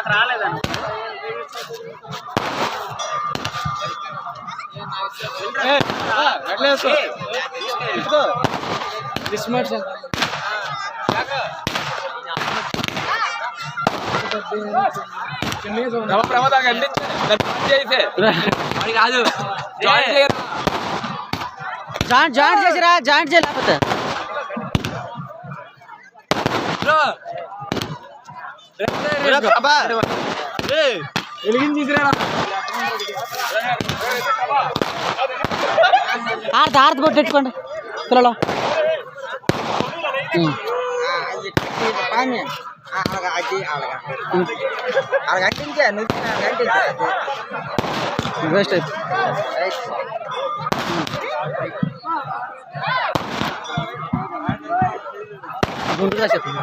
నాకు రాలేదండి క్రిస్మస్ నవ ప్రమాదాలు అందించే. జాయింట్ చేసిరా జాయింట్ చేయలేకపోతే అబ్బా వెలిగించి ఆడత ఆడత కొట్టెట్టుకోండి పిల్లలు వేస్ట్ గుంటుగా చెప్పండి